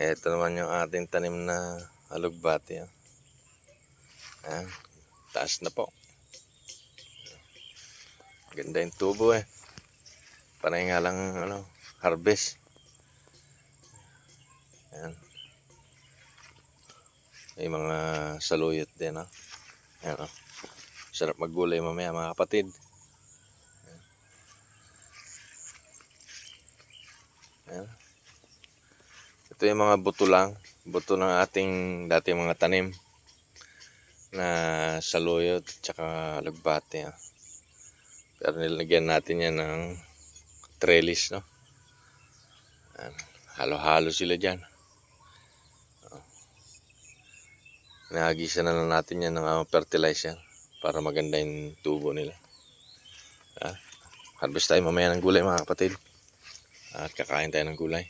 Ito naman yung ating tanim na alugbati. ah. Ayan. Taas na po. Ganda yung tubo eh. Panay nga lang ano, harvest. Ayan. May mga saluyot din. ah. Ayan oh. Sarap maggulay mamaya mga kapatid. Ayan. Ito yung mga buto lang. Buto ng ating dati mga tanim na saluyot tsaka lagbate. ah. Pero nilagyan natin yan ng trellis, no? Halo-halo sila dyan. Oh. Nahagisa na lang natin yan ng ah, fertilizer para maganda yung tubo nila. Ah, harvest tayo mamaya ng gulay mga kapatid. At kakain tayo ng gulay.